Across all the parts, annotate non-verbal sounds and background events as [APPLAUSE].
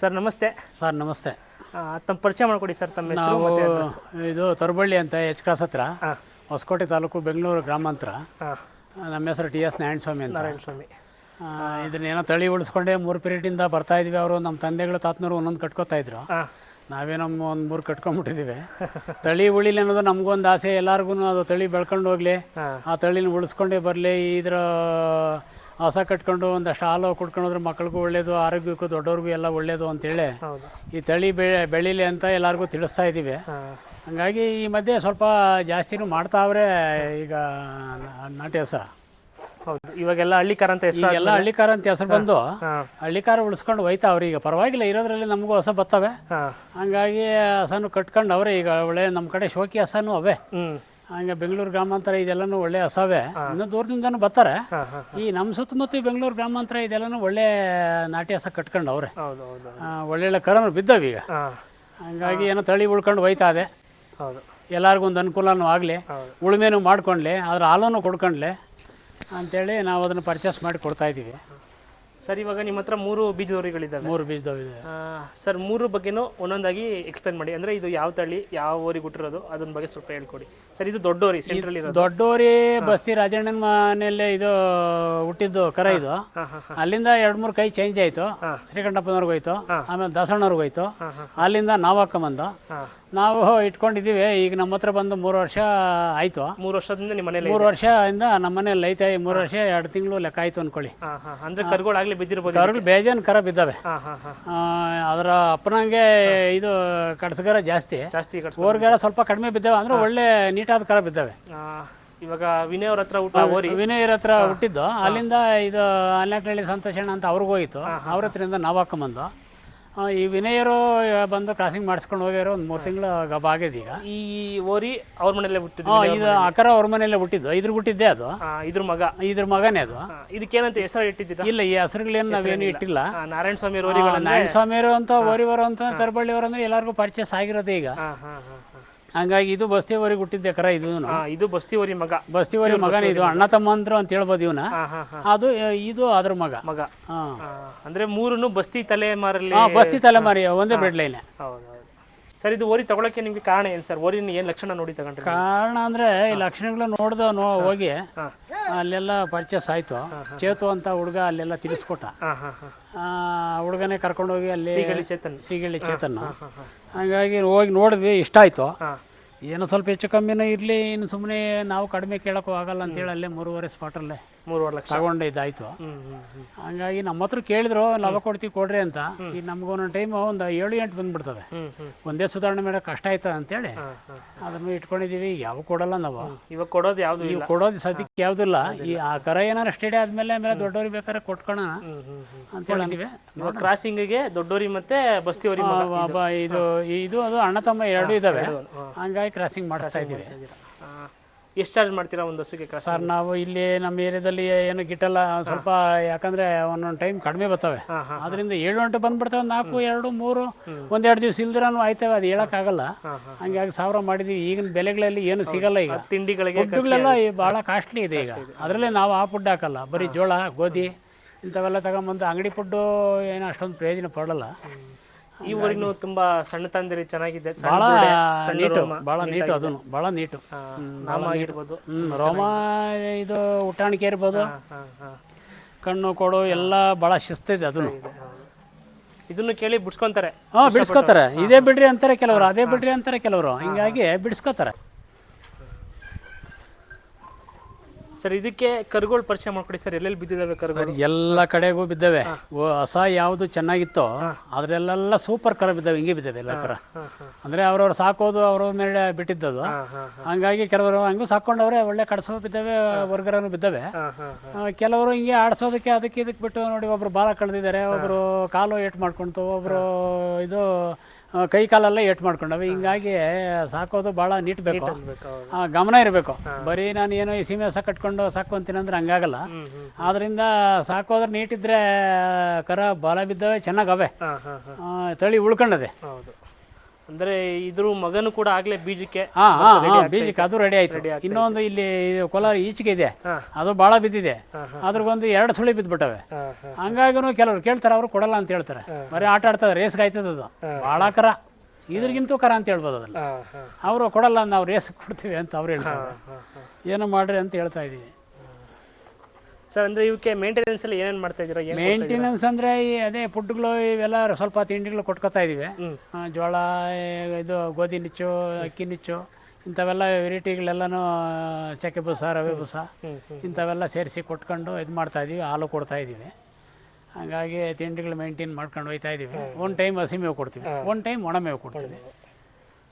Sir ನಮಸ್ತೆ. Sir ನಮಸ್ತೆ. ತಮ್ಮ ಪರಿಚಯ ಮಾಡಿಕೊಡಿ ಸರ್ ತಮ್ಮ ಹೆಸರು ಮತ್ತೆ address. ಇದು ತರಬಳ್ಳಿ ಅಂತ ಎಚ್ ಕ್ರಾಸ್ ಹತ್ರ. ಆ, ಹೊಸಕೋಟೆ ತಾಲೂಕು ಬೆಂಗಳೂರು ಗ್ರಾಮಾಂತರ. ನಮ್ಮ ಹೆಸರು ಟಿ ಎಸ್ ನಾರಾಯಣ ಸ್ವಾಮಿ ಅಂತ. ನಾರಾಯಣ ಸ್ವಾಮಿ ಆ, ಇದನ್ನೇನೋ ತಳಿ ಉಳಿಸ್ಕೊಂಡೆ ಮೂರು ಪೀರಿಯಡಿಂದ ಬರ್ತಾ ಇದ್ವಿ ಅವರು. ನಮ್ಮ ತಂದೆಗಳು ತಾತನವರು ಒಂದೊಂದು ಕಟ್ಕೋತಾ ಇದ್ರು. ನಾವೇನೋ ನಾವೇ ನಮ್ಮ ಒಂದು ಮೂರು ಕಟ್ಕೊಂಡ್ಬಿಟ್ಟಿದ್ದೀವಿ ತಳಿ ಉಳಿಲಿ ಅನ್ನೋದು ನಮಗೊಂದು ಆಸೆ. ಎಲ್ಲರಿಗೂ ಅದು ತಳಿ ಬೆಳ್ಕೊಂಡು ಹೋಗಲಿ. ಆ ತಳಿನ ಉಳಿಸ್ಕೊಂಡೇ ಬರಲಿ. ಇದ್ರ ಹಸ ಕಟ್ಕೊಂಡು ಒಂದಷ್ಟು ಹಾಲು ಕುಡ್ಕೊಂಡೋದ್ರೆ ಮಕ್ಳಿಗೂ ಒಳ್ಳೇದು ಆರೋಗ್ಯಕ್ಕೂ ದೊಡ್ಡವ್ರಿಗೂ ಎಲ್ಲ ಒಳ್ಳೇದು ಅಂತೇಳಿ ಈ ತಳಿ ಬೆಳೆ ಬೆಳೀಲಿ ಅಂತ ಎಲ್ಲರಿಗೂ ತಿಳಿಸ್ತಾ ಇದ್ದೀವಿ. ಹಂಗಾಗಿ ಈ ಮಧ್ಯೆ ಸ್ವಲ್ಪ ಜಾಸ್ತಿನೂ ಮಾಡ್ತಾವ್ರೆ ಈಗ ನಾಟಿ ಹಸ. ಹೌದು. ಇವಾಗೆಲ್ಲ ಹಳ್ಳಿಕಾರ ಅಂತ ಹೆಸರು ಎಲ್ಲ ಹಳ್ಳಿಕಾರ ಅಂತ ಹೆಸರು ಬಂದು ಹಳ್ಳಿಕಾರ ಉಳಿಸ್ಕೊಂಡು ಹೋಯ್ತಾವ್ರೆ ಈಗ. ಪರವಾಗಿಲ್ಲ ಇರೋದ್ರಲ್ಲಿ ನಮಗೂ ಹೊಸ ಬರ್ತವೆ ಹಂಗಾಗಿ ಹಸನು ಕಟ್ಕೊಂಡು ಅವರೇ ಈಗ ಒಳ್ಳೆ ನಮ್ಮ ಕಡೆ ಶೋಕಿ ಹಸನು ಅವೇ. ಹಂಗೆ ಬೆಂಗಳೂರು ಗ್ರಾಮಾಂತರ ಇದೆಲ್ಲನೂ ಒಳ್ಳೆ ಹಸವೆ ಇನ್ನೂ ದೂರದಿಂದನೂ ಬರ್ತಾರೆ. ಈ ನಮ್ಮ ಸುತ್ತಮುತ್ತ ಬೆಂಗಳೂರು ಗ್ರಾಮಾಂತರ ಇದೆಲ್ಲನೂ ಒಳ್ಳೆ ನಾಟಿ ಹಸ ಕಟ್ಕೊಂಡು ಅವ್ರೆ. ಒಳ್ಳೊಳ್ಳೆ ಕರನು ಬಿದ್ದವೆ ಈಗ. ಹಂಗಾಗಿ ಏನೋ ತಳಿ ಉಳ್ಕೊಂಡು ಹೋಯ್ತಾ ಇದೆ ಹೌದು. ಎಲ್ಲರಿಗೂ ಒಂದು ಅನುಕೂಲನೂ ಆಗಲಿ. ಉಳುಮೆನೂ ಮಾಡ್ಕೊಂಡ್ಲಿ ಅದ್ರ ಹಾಲನ್ನು ಕೊಡ್ಕೊಂಡ್ಲಿ ಅಂತೇಳಿ ನಾವು ಅದನ್ನು ಪರ್ಚೇಸ್ ಮಾಡಿ ಕೊಡ್ತಾ ಇದ್ದೀವಿ. ಸರ್ ಇವಾಗ ನಿಮ್ಮ ಹತ್ರ ಮೂರು ಬೀಜದವರಿಗಳಿದ್ದಾವೆ ಮೂರು ಬೀಜದವಿದೆ ಸರ್ ಮೂರು ಬಗ್ಗೆನೂ ಒಂದೊಂದಾಗಿ ಎಕ್ಸ್ಪ್ಲೇನ್ ಮಾಡಿ. ಅಂದರೆ ಇದು ಯಾವ ತಳಿ ಯಾವ ಊರಿಗೆ ಹುಟ್ಟಿರೋದು ಅದನ್ನ ಬಗ್ಗೆ ಸ್ವಲ್ಪ ಹೇಳ್ಕೊಡಿ. ಸರ್ ಇದು ದೊಡ್ಡೋರಿ ಸೆಂಟ್ರಲ್ ಇರೋದು. ದೊಡ್ಡೋರಿ ಬಸ್ತಿ ರಾಜಣ್ಣನ ಮನೆಯಲ್ಲೇ ಇದು ಹುಟ್ಟಿದ್ದು ಕರ ಇದು. ಅಲ್ಲಿಂದ ಎರಡು ಮೂರು ಕೈ ಚೇಂಜ್ ಆಯಿತು. ಶ್ರೀಕಂಠಪ್ಪನವ್ರಿಗೆ ಹೋಯ್ತು. ಆಮೇಲೆ ದಾಸಣ್ಣವ್ರಿಗೆ ಹೋಯ್ತು. ಅಲ್ಲಿಂದ ನಾವು ಹಾಕೊಂಬಂದು ಹಾಂ. ನಾವು ಇಟ್ಕೊಂಡಿದ್ದೀವಿ. ಈಗ ನಮ್ಮ ಹತ್ರ ಬಂದು ಮೂರು ವರ್ಷ ಆಯಿತು. ಮೂರು ವರ್ಷದಿಂದ ನಿಮ್ಮ ಮನೇಲಿ ಮೂರು ವರ್ಷದಿಂದ ನಮ್ಮ ಮನೇಲಿ ಐತೆ. ಈ ಮೂರು ವರ್ಷ ಎರಡು ತಿಂಗಳು ಲೆಕ್ಕ ಆಯ್ತು ಅನ್ಕೊಳ್ಳಿ. ಅಂದ್ರೆ ಕರುಗಳಾಗಲಿ ಬಿದ್ದಿರ್ಬೋದು ಕರ್ಗಳು ಬೇಜಾನ್ ಕರ ಬಿದ್ದಾವೆ. ಅದರ ಅಪ್ಪನಂಗೆ ಇದು ಕಡಸಗರ ಜಾಸ್ತಿ. ಜಾಸ್ತಿ ಓರ್ಗರ ಸ್ವಲ್ಪ ಕಡಿಮೆ ಬಿದ್ದಾವೆ. ಅಂದ್ರೆ ಒಳ್ಳೆ ನೀಟಾದ ಕರ ಬಿದ್ದಾವೆ. ಇವಾಗ ವಿನಯ್ ಅವ್ರ ಹತ್ರ ಊಟ ಓರಿ ವಿನಯರ ಹತ್ರ ಹುಟ್ಟಿದ್ದು. ಅಲ್ಲಿಂದ ಇದು ಅಲ್ಲಿ ಸಂತೋಷಣ್ಣ ಅಂತ ಅವ್ರಿಗೆ ಹೋಯಿತು. ಅವ್ರ ಹತ್ರದಿಂದ ನಾವು ಹಾಕೊಂಬಂದು. ಈ ವಿನಯರು ಬಂದು ಕ್ರಾಸಿಂಗ್ ಮಾಡಿಸ್ಕೊಂಡು ಹೋಗ್ಯಾರ ಒಂದು ಮೂರು ತಿಂಗಳು ಗಬ ಆಗಿದೆ ಈಗ. ಈ ಓರಿ ಅವ್ರ ಮನೆಯಲ್ಲೇ ಹುಟ್ಟಿದ್ದು ಇದು ಅಕರ ಅವ್ರ ಮನೆಯಲ್ಲೇ ಹುಟ್ಟಿದ್ದು. ಇದ್ರ ಹುಟ್ಟಿದ್ದೆ ಅದು. ಇದ್ರ ಮಗ. ಇದ್ರ ಮಗನೇ ಅದು. ಆ, ಇದಕ್ಕೇನಂತ ಹೆಸರು ಇಟ್ಟಿದ್ದೀರಾ? ಇಲ್ಲ ಈ ಹೆಸರುಗಳೇನು ನಾವೇನು ಇಟ್ಟಿಲ್ಲ. ಆ, ನಾರಾಯಣ ಸ್ವಾಮಿ ಓರಿಗಳ ನಾರಾಯಣ ಸ್ವಾಮಿಯವರು ಅಂತ ಓರಿವರು ಅಂತ ತರಬಳ್ಳಿಯವರು ಅಂದ್ರೆ ಎಲ್ಲರಿಗೂ ಪರಿಚಯ ಆಗಿರೋದೇ ಈಗ. ಹಾಂ ಹಾಂ ಹಾಂ ಹಾಂ. ಹಂಗಾಗಿ ಇದು ಬಸ್ತಿ ಊರಿಗೆ ಹುಟ್ಟಿದ್ದೆ ಕರ ಇದು ಇದು ಬಸ್ತಿ ಓರಿ ಮಗ. ಬಸ್ತಿ ಊರಿ ಮಗನೇ ಇದು ಅಣ್ಣ ತಮ್ಮಂದ್ರು ಅಂತ ಹೇಳ್ಬೋದು ಇವನ. ಅದು ಇದು ಅದ್ರ ಮಗ. ಮಗ. ಅಂದ್ರೆ ಮೂರನ್ನು ಬಸ್ತಿ ತಲೆಮಾರಲ್ಲಿ ಬಸ್ತಿ ತಲೆಮಾರಿ ಒಂದೇ ಬೆಡ್ ಲೈನ್ ಸರ್ ಇದು ಓರಿ ತಗೊಳಕ್ಕೆ ನಿಮ್ಗೆ ಕಾರಣ ಏನು ಸರ್? ಓರಿನ ಏನು ಲಕ್ಷಣ ನೋಡಿ ತಗೊಂಡ್ರಿ? ಕಾರಣ ಅಂದ್ರೆ ಈ ಲಕ್ಷಣಗಳು ನೋಡ್ದ ನೋ ಹೋಗಿ ಅಲ್ಲೆಲ್ಲ ಪರ್ಚೇಸ್ ಆಯ್ತು. ಚೇತು ಅಂತ ಹುಡುಗ ಅಲ್ಲೆಲ್ಲ ತಿಳಿಸ್ಕೊಟ್ಟ. ಹುಡುಗನೇ ಕರ್ಕೊಂಡೋಗಿ ಅಲ್ಲಿ ಸೀಗಳಿ ಚೇತನ್ ಸೀಗಳ್ಳಿ ಚೇತನ್ ಹಂಗಾಗಿ ಹೋಗಿ ನೋಡಿದ್ವಿ ಇಷ್ಟ ಆಯ್ತು. ಏನೋ ಸ್ವಲ್ಪ ಹೆಚ್ಚು ಕಮ್ಮಿನೂ ಇರಲಿ ಇನ್ನು ಸುಮ್ಮನೆ ನಾವು ಕಡಿಮೆ ಕೇಳೋಕ್ಕೂ ಆಗಲ್ಲ ಅಂತೇಳಿ ಅಲ್ಲೇ ಮೂರುವರೆ ಸ್ಪಾಟಲ್ಲೇ ಮೂರುವರೆ ಲಕ್ಷ. ತಗೊಂಡೆ ಇದಾಯ್ತು ಹಂಗಾಗಿ ನಮ್ಮ ಹತ್ರ ಕೇಳಿದ್ರು ಲಾಭ ಕೊಡ್ತೀವಿ ಕೊಡ್ರಿ ಅಂತ. ಈಗ ನಮ್ಗೊಂದೊಂದು ಟೈಮ್ ಒಂದು ಏಳು ಎಂಟು ಬಂದ್ಬಿಡ್ತದೆ. ಒಂದೇ ಸುಧಾರಣೆ ಮಾಡೋಕೆ ಕಷ್ಟ ಆಯ್ತದ ಅಂತೇಳಿ. ಅದನ್ನು ಇಟ್ಕೊಂಡಿದ್ದೀವಿ ಯಾವ ಕೊಡಲ್ಲ ನಾವು. ಇವಾಗ ಕೊಡೋದು ಯಾವುದು ನೀವು ಇಲ್ಲ. ಕೊಡೋದು ಸದ್ಯಕ್ಕೆ ಯಾವುದಿಲ್ಲ. ಈ ಆ ಕರ ಏನಾರ ಸ್ಟಡಿ ಆದ್ಮೇಲೆ ಆಮೇಲೆ ದೊಡ್ಡವ್ರಿಗೆ ಬೇಕಾದ್ರೆ ಕೊಟ್ಕೋಣ ಅಂತ ಹೇಳಿದ್ವಿ. ಕ್ರಾಸಿಂಗಿಗೆ ದೊಡ್ಡೋರಿ ಮತ್ತೆ ಬಸ್ತಿ ಓರಿ ಮಗ ಇದು. ಇದು ಅದು ಅಣ್ಣ ತಮ್ಮ ಎರಡು ಇದಾವೆ. ಹಂಗಾಗಿ ಕ್ರಾಸಿಂಗ್ ಮಾಡಿಸ್ತಾ ಇದ್ದೀವಿ. ಎಷ್ಟು ಚಾರ್ಜ್ ಮಾಡ್ತೀರಾ ಒಂದು ಹಸುಗೆ ಸರ್ ನಾವು ಇಲ್ಲಿ ನಮ್ಮ ಏರಿಯಾದಲ್ಲಿ ಏನು ಗಿಟ್ಟಲ್ಲ ಒಂದ್ ಸ್ವಲ್ಪ ಯಾಕಂದ್ರೆ ಒಂದೊಂದು ಟೈಮ್ ಕಡಿಮೆ ಬರ್ತವೆ. ಅದರಿಂದ ಏಳು ಗಂಟೆ ಬಂದ್ಬಿಡ್ತವೆ ನಾಲ್ಕು ಎರಡು ಮೂರು ಒಂದೆರಡು ದಿವಸ ಇಲ್ದಿರಾನು ಆಯ್ತವೆ ಅದು ಹೇಳೋಕ್ಕಾಗಲ್ಲ ಹಂಗಾಗಿ ಸಾವಿರ ಮಾಡಿದೀವಿ ಈಗಿನ ಬೆಲೆಗಳಲ್ಲಿ ಏನು ಸಿಗಲ್ಲ ಈಗ. ತಿಂಡಿಗಳಿಗೆ ಫುಡ್ಗಳೆಲ್ಲ ಈ ಭಾಳ ಕಾಸ್ಟ್ಲಿ ಇದೆ ಈಗ. ಅದರಲ್ಲೇ ನಾವು ಆ ಫುಡ್ ಹಾಕಲ್ಲ. ಬರೀ ಜೋಳ ಗೋಧಿ ಇಂಥವೆಲ್ಲ ತಗೊಂಬಂದು ಅಂಗಡಿ ಫುಡ್ಡು ಏನು ಅಷ್ಟೊಂದು ಪ್ರಯೋಜನ ಪಡಲ್ಲ. ಈ ಊರಿಗೂ ತುಂಬಾ ಸಣ್ಣ ತಂದಿರಿ ಚೆನ್ನಾಗಿದೆ. ಬಹಳ ನೀಟು. ಭಾಳ ನೀಟು ಅದನ್ನು ಬಹಳ ನೀಟು. ನಾಮ ಇಡ್ಬೋದು ರೋಮ ಇದು ಉಟಾಣಿಕೆ ಇರ್ಬೋದು. ಕಣ್ಣು ಕೊಡು ಎಲ್ಲ ಶಿಸ್ತ ಶಿಸ್ತಿದೆ ಅದನ್ನು ಇದನ್ನು ಕೇಳಿ ಬಿಡ್ಸ್ಕೊಂತಾರೆ. ಹಾಂ ಬಿಡಿಸ್ಕೋತಾರೆ. ಇದೇ ಬಿಡ್ರಿ ಅಂತಾರೆ ಕೆಲವರು ಅದೇ ಬಿಡ್ರಿ ಅಂತಾರೆ ಕೆಲವರು. ಹಿಂಗಾಗಿ ಬಿಡಿಸ್ಕೋತಾರೆ. ಸರ್ ಇದಕ್ಕೆ ಕರುಗಳು ಪರಿಚಯ ಮಾಡ್ಕೊಡಿ ಸರ್ ಎಲ್ಲೆಲ್ಲಿ ಬಿದ್ದಿದ್ದಾವೆ ಕರುಗಳು? ಎಲ್ಲ ಕಡೆಗೂ ಬಿದ್ದವೆ. ಹೊಸ ಯಾವುದು ಚೆನ್ನಾಗಿತ್ತೋ ಅದ್ರಲ್ಲೆಲ್ಲ ಸೂಪರ್ ಕರ ಬಿದ್ದಾವೆ ಹಿಂಗೆ ಬಿದ್ದಾವೆ ಎಲ್ಲ ಕರ ಅಂದ್ರೆ ಅವ್ರವ್ರು ಸಾಕೋದು ಅವ್ರ ಮೇಲೆ ಬಿಟ್ಟಿದ್ದದು. ಹಂಗಾಗಿ ಕೆಲವರು ಹಂಗೂ ಸಾಕೊಂಡವ್ರೆ ಒಳ್ಳೆ ಕಡಸೋ ಬಿದ್ದಾವೆ ವರ್ಗರನು ಬಿದ್ದಾವೆ. ಕೆಲವರು ಹಿಂಗೆ ಆಡ್ಸೋದಕ್ಕೆ ಅದಕ್ಕೆ ಇದಕ್ಕೆ ಬಿಟ್ಟು ನೋಡಿ ಒಬ್ರು ಬಾಲ ಕಳೆದಿದ್ದಾರೆ ಒಬ್ರು ಕಾಲು ಏಟ್ ಮಾಡ್ಕೊಂತು ಒಬ್ರು ಇದು ಕೈ ಕಾಲೆಲ್ಲ ಏಟ್ ಮಾಡ್ಕೊಂಡವೆ. ಹಿಂಗಾಗಿ ಸಾಕೋದು ಭಾಳ ನೀಟ್ ಬೇಕು. ಗಮನ ಇರಬೇಕು. ಬರೀ ನಾನು ಏನೋ ಈ ಸೀಮೆ ಹೊಸ ಕಟ್ಕೊಂಡು ಸಾಕೊಂತೀನಿ ಅಂದ್ರೆ ಹಂಗಾಗಲ್ಲ. ಆದ್ರಿಂದ ಸಾಕೋದ್ರೆ ನೀಟಿದ್ರೆ ಕರ ಬಾಲ ಬಿದ್ದವೆ ಚೆನ್ನಾಗವೆ. ತಳಿ ಉಳ್ಕೊಂಡದೆ. ಅಂದ್ರೆ ಇದ್ರ ಮಗನು ಕೂಡ ಆಗ್ಲೇ ಬೀಜಕ್ಕೆ ಹಾಂ ಹಾಂ ಹಾಂ ಬೀಜಕ್ಕೆ ಅದು ರೆಡಿ ಆಯ್ತು. ಇನ್ನೊಂದು ಇಲ್ಲಿ ಕೋಲಾರ ಈಚೆಗೆ ಇದೆ. ಅದು ಬಹಳ ಬಿದ್ದಿದೆ. ಅದ್ರಿಗೊಂದು ಎರಡು ಸುಳಿ ಬಿದ್ಬಿಟ್ಟವೆ. ಹಂಗಾಗಿನೂ ಹಂಗಾಗೂ ಕೆಲವ್ರು ಕೇಳ್ತಾರೆ ಅವರು ಕೊಡಲ್ಲ ಅಂತ ಹೇಳ್ತಾರೆ. ಬರೀ ಆಟ ಆಡ್ತದೆ ರೇಸ್ಗೆ ಆಯ್ತದ ಅದು. ಬಹಳ ಕರ. ಇದ್ರಿಗಿಂತೂ ಕರ ಅಂತ ಹೇಳ್ಬೋದು ಅದನ್ನ ಅವರು ಕೊಡಲ್ಲ ನಾವು ರೇಸ್ ಕೊಡ್ತೀವಿ ಅಂತ ಅವ್ರು ಹೇಳ್ತಾರೆ. ಏನೋ ಮಾಡ್ರಿ ಅಂತ ಹೇಳ್ತಾ ಇದ್ದೀವಿ. ಸರ್ ಅಂದ್ರೆ ಇವಕ್ಕೆ ಮೇಂಟೆನೆನ್ಸ್ ಅಲ್ಲಿ ಏನೇನು ಮಾಡ್ತಾ ಇದ್ದೀರಾ? ಏನ್ ಮೇಂಟೆನೆನ್ಸ್ ಅಂದರೆ ಈ ಅದೇ ಫುಡ್ಗಳು ಇವೆಲ್ಲ ಸ್ವಲ್ಪ ತಿಂಡಿಗಳು ಕೊಟ್ಕೊತಾ ಇದ್ದೀವಿ. ಆ, ಜೋಳ ಇದು ಗೋಧಿ ನಿಚ್ಚು ಅಕ್ಕಿ ನಿಚ್ಚು ಇಂಥವೆಲ್ಲ ವೆರೈಟಿಗಳೆಲ್ಲನೂ ಚಕ್ಕೆ ಬುಸ ರವೆ ಬೂಸ ಇಂಥವೆಲ್ಲ ಸೇರಿಸಿ ಕೊಟ್ಕೊಂಡು ಇದು ಮಾಡ್ತಾ ಇದ್ದೀವಿ ಹಾಲು ಕೊಡ್ತಾ ಇದ್ದೀವಿ. ಹಾಗಾಗಿ ತಿಂಡಿಗಳು ಮೇಂಟೈನ್ ಮಾಡ್ಕೊಂಡು ಹೋಗ್ತಾ ಇದ್ದೀವಿ. ಒನ್ ಟೈಮ್ ಹಸಿ ಮೇವು ಕೊಡ್ತೀವಿ. ಒನ್ ಟೈಮ್ ಒಣ ಮೇವು ಕೊಡ್ತೀವಿ.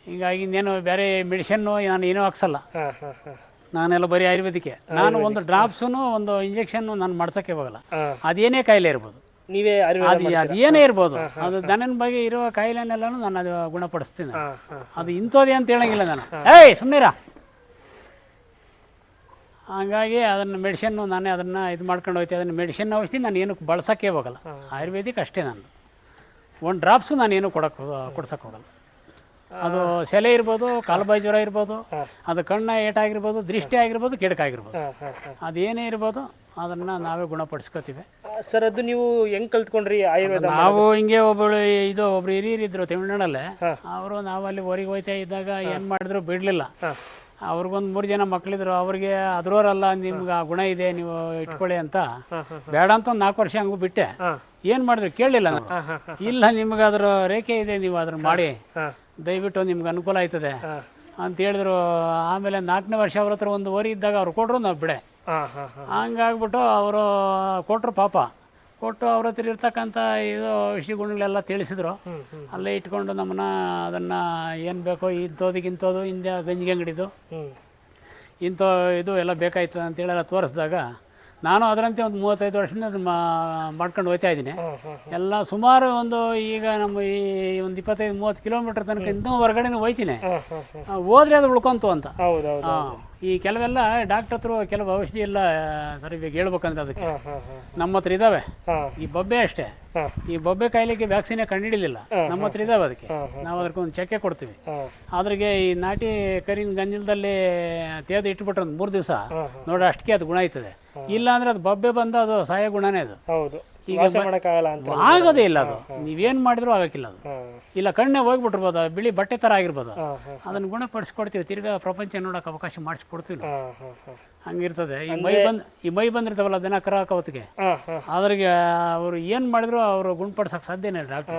ಹೀಗಾಗಿ ಇನ್ನೇನು ಬೇರೆ ಮೆಡಿಷನ್ನು ನಾನು ಏನೂ ಹಾಕ್ಸಲ್ಲ. ಹಾ ಹಾ ಹಾ. ನಾನೆಲ್ಲ ಬರೀ ಆಯುರ್ವೇದಿಕ್ಕೆ ನಾನು ಒಂದು ಡ್ರಾಪ್ಸನ್ನು ಒಂದು ಇಂಜೆಕ್ಷನ್ ನಾನು ಮಾಡ್ಸೋಕ್ಕೆ ಹೋಗಲ್ಲ. ಅದೇನೇ ಕಾಯಿಲೆ ಇರ್ಬೋದು. ನೀವೇ ಅದು ಅದೇನೇ ಏನೇ ಇರ್ಬೋದು. ಅದು ದನನ ಬಗ್ಗೆ ಇರುವ ಕಾಯಿಲೆನೆಲ್ಲನೂ ನಾನು ಅದು ಗುಣಪಡಿಸ್ತೀನಿ. ಅದು ಇಂಥದ್ದೇ ಅಂತ ಹೇಳಂಗಿಲ್ಲ ನಾನು. ಏಯ್ ಸುಮ್ಮನಿರ ಹಾಗಾಗಿ ಅದನ್ನು ಮೆಡಿಷನ್ನು ನಾನೇ ಅದನ್ನು ಇದು ಮಾಡ್ಕೊಂಡು ಹೋಗ್ತೀನಿ ಅದನ್ನು ಮೆಡಿಷನ್ ಔಷಧಿ ನಾನು ಏನಕ್ಕೆ ಬಳಸೋಕ್ಕೆ ಹೋಗಲ್ಲ. ಆಯುರ್ವೇದಿಕ್ ಅಷ್ಟೇ ನಾನು ಒಂದು ಡ್ರಾಪ್ಸು ನಾನು ಏನು ಕೊಡಕ್ಕೆ ಕೊಡ್ಸಕ್ಕೆ ಹೋಗಲ್ಲ. ಅದು ಸೆಲೆ ಇರ್ಬೋದು ಕಾಲುಬಾಯಿ ಜ್ವರ ಇರ್ಬೋದು ಅದು ಕಣ್ಣ ಏಟಾಗಿರ್ಬೋದು ದೃಷ್ಟಿ ಆಗಿರ್ಬೋದು ಕೆಡಕಾಗಿರ್ಬೋದು. ಅದೇನೇ ಇರ್ಬೋದು ಅದನ್ನ ನಾವೇ ಗುಣಪಡಿಸ್ಕೋತೀವಿ. ಸರ್ ಅದು ನೀವು ಹೆಂಗ್ ಕಲ್ತ್ಕೊಂಡ್ರಿ ಆಯುರ್ವೇದ ನಾವು ಹಿಂಗೆ ಒಬ್ಬಳು ಇದು ಒಬ್ರು ಹಿರಿಯರಿದ್ರು ತಮಿಳ್ನಾಡಲ್ಲೇ. ಅವರು ನಾವು ಅಲ್ಲಿ ಹೊರಗೆ ಹೋಯ್ತಾ ಇದ್ದಾಗ ಏನು ಮಾಡಿದ್ರು ಬಿಡಲಿಲ್ಲ. ಅವ್ರಿಗೊಂದು ಮೂರು ಜನ ಮಕ್ಕಳಿದ್ರು ಅವ್ರಿಗೆ ಅದ್ರೋರಲ್ಲ ನಿಮ್ಗೆ ಆ ಗುಣ ಇದೆ ನೀವು ಇಟ್ಕೊಳ್ಳಿ ಅಂತ. ಬೇಡ ಅಂತ ಒಂದು ನಾಲ್ಕು ವರ್ಷ ಹಂಗೂ ಬಿಟ್ಟೆ. ಏನು ಮಾಡಿದ್ರು ಕೇಳಲಿಲ್ಲ ಇಲ್ಲ ನಿಮ್ಗೆ ಅದ್ರ ರೇಖೆ ಇದೆ ನೀವು ಅದ್ರ ಮಾಡಿ. ದಯವಿಟ್ಟು ನಿಮ್ಗೆ ಅನುಕೂಲ ಆಯ್ತದೆ. ಅಂತ ಹೇಳಿದ್ರು ಆಮೇಲೆ ನಾಲ್ಕನೇ ವರ್ಷ ಅವ್ರ ಹತ್ರ ಒಂದು ಓರಿ ಇದ್ದಾಗ ಅವ್ರು ಕೊಟ್ಟರು ನಾವು ಬಿಡೆ. ಹಂಗಾಗ್ಬಿಟ್ಟು ಅವರು ಕೊಟ್ಟರು ಪಾಪ. ಕೊಟ್ಟು ಅವ್ರ ಹತ್ರ ಇರ್ತಕ್ಕಂಥ ಇದು ವಿಷಯ ಗುಣಗಳೆಲ್ಲ ತಿಳಿಸಿದ್ರು ಅಲ್ಲೇ ಇಟ್ಕೊಂಡು ನಮ್ಮನ್ನ ಅದನ್ನು ಏನು ಬೇಕೋ ಇಂಥೋದಿಗೆ ಇಂಥದ್ದು ಹಿಂದೆ ಗಂಜಿಗೆ ಅಂಗಡಿದು. ಇಂಥ ಇದು ಎಲ್ಲ ಬೇಕಾಯ್ತದೆ ಅಂತೇಳೆಲ್ಲ ತೋರಿಸಿದಾಗ ನಾನು ಅದರಂತೆ ಒಂದು ಮೂವತ್ತೈದು ವರ್ಷದಿಂದ ಅದನ್ನ ಮಾಡ್ಕೊಂಡು ಹೋಗ್ತಾ ಇದ್ದೀನಿ. ಎಲ್ಲ ಸುಮಾರು ಒಂದು ಈಗ ನಮ್ಮ ಈ ಒಂದು ಇಪ್ಪತ್ತೈದು ಮೂವತ್ತು ಕಿಲೋಮೀಟರ್ ತನಕ ಇನ್ನೂ ಹೊರಗಡೆನೂ ಹೋಯ್ತೀನಿ. ಹೋದ್ರೆ ಅದು ಉಳ್ಕೊಂತು ಅಂತ. ಈ ಕೆಲವೆಲ್ಲ ಡಾಕ್ಟರ್ ಹತ್ರ ಕೆಲವು ಔಷಧಿ ಎಲ್ಲ ಸರಿ ಇವಾಗ ಹೇಳ್ಬೇಕಂದ್ರೆ ಅದಕ್ಕೆ. ನಮ್ಮ ಹತ್ರ ಇದಾವೆ. ಈ ಬೊಬ್ಬೆ ಅಷ್ಟೇ. ಈ ಬೊಬ್ಬೆ ಕಾಯಿಲೆಗೆ ವ್ಯಾಕ್ಸಿನೇ ಕಂಡುಹಿಡಿಲಿಲ್ಲ ನಮ್ಮ ಹತ್ರ ಇದಾವೆ ಅದಕ್ಕೆ. ನಾವು ಅದಕ್ಕೆ ಒಂದು ಚಕ್ಕೆ ಕೊಡ್ತೀವಿ. ಆದ್ರಿಗೆ ಅದ್ರಿಗೆ ಈ ನಾಟಿ ಕರಿನ ಗಂಜಲದಲ್ಲಿ ತೇದು ಇಟ್ಬಿಟ್ರೆ ಒಂದು ಮೂರು ದಿವಸ. ನೋಡಿ ಅಷ್ಟಕ್ಕೆ ಅದು ಗುಣ ಆಯ್ತದೆ. ಇಲ್ಲ ಅಂದ್ರೆ ಅದು ಬಬ್ಬೆ ಬಂದ ಅದು ಸಹಾಯ ಗುಣನೇ ಅದು. ಹೌದು. ಈಗ ಮಾಡಕ್ಕಾಗಲ್ಲ ಅಂತ ಆಗೋದೇ ಇಲ್ಲ ಅದು. ನೀವೇನು ಮಾಡಿದ್ರು ಆಗಕ್ಕಿಲ್ಲ ಅದು. ಇಲ್ಲ ಕಣ್ಣೆ ಹೋಗ್ಬಿಟ್ಟಿರ್ಬೋದು ಬಿಳಿ ಬಟ್ಟೆ ಥರ ಆಗಿರ್ಬೋದು. ಅದನ್ನ ಗುಣಪಡಿಸ್ಕೊಡ್ತೀವಿ ತಿರ್ಗಾ ಪ್ರಪಂಚ ನೋಡೋಕೆ ಅವಕಾಶ ಮಾಡಿಸ್ಕೊಡ್ತೀವಿ ಹಂಗಿರ್ತದೆ. ಈ ಮೈ ಬಂದ್ ಈ ಮೈ ಬಂದಿರ್ತಾವಲ್ಲ ದಿನ ಕರ ಹಾ ಅದ್ರಿಗೆ ಅವರು ಏನು ಮಾಡಿದ್ರು ಅವರು ಗುಣಪಡಿಸೋಕೆ ಸಾಧ್ಯನೇ ಇಲ್ಲ ಡಾಕ್ಟರ್.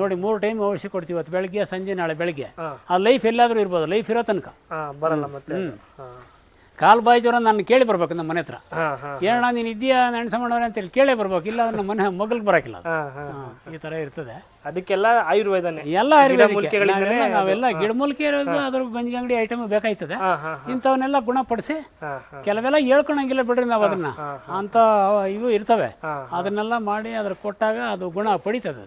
ನೋಡಿ ಮೂರು ಟೈಮ್ ಔಷಧಿ ಕೊಡ್ತೀವಿ ಇವತ್ತು ಬೆಳಗ್ಗೆ ಸಂಜೆ ನಾಳೆ ಬೆಳಗ್ಗೆ. ಆ ಲೈಫ್ ಎಲ್ಲಾದರೂ ಇರ್ಬೋದು ಲೈಫ್ ಇರೋ ತನಕ. ಬರಲ್ಲ ಮತ್ತೆ ಕಾಲು ಬಾಯಿ ಜ್ವರ ನಾನು ಕೇಳಿ ಬರ್ಬೇಕು ನಮ್ಮ ಮನೆ ಹತ್ರ. ಏನಣ್ಣ ನೀನು ಇದೆಯಾ ನೆಣಸಮ್ಮಣ್ಣವ್ರೆ ಅಂತೇಳಿ ಕೇಳೇ ಬರ್ಬೇಕು. ಇಲ್ಲ ನಮ್ಮ ಮನೆ ಮಗಲ್ಗೆ ಬರೋಕ್ಕಿಲ್ಲ ಈ ಥರ ಇರ್ತದೆ. ಅದಕ್ಕೆಲ್ಲ ಆಯುರ್ವೇದ ಎಲ್ಲ ಆಯುರ್ವೇದ ನಾವೆಲ್ಲ ಗಿಡಮೂಲಿಕೆ ಇರೋದು ಅದ್ರ ಗಂಜಿ ಅಂಗಡಿ ಐಟಮ್ ಬೇಕಾಯ್ತದೆ. ಇಂಥವನ್ನೆಲ್ಲ ಗುಣಪಡಿಸಿ ಕೆಲವೆಲ್ಲ ಹೇಳ್ಕೊಳಂಗಿಲ್ಲ ಬಿಡ್ರಿ ನಾವು ಅದನ್ನ. ಅಂತ ಇವು ಇರ್ತವೆ. ಅದನ್ನೆಲ್ಲ ಮಾಡಿ ಅದ್ರ ಕೊಟ್ಟಾಗ ಅದು ಗುಣ ಪಡಿತದೆ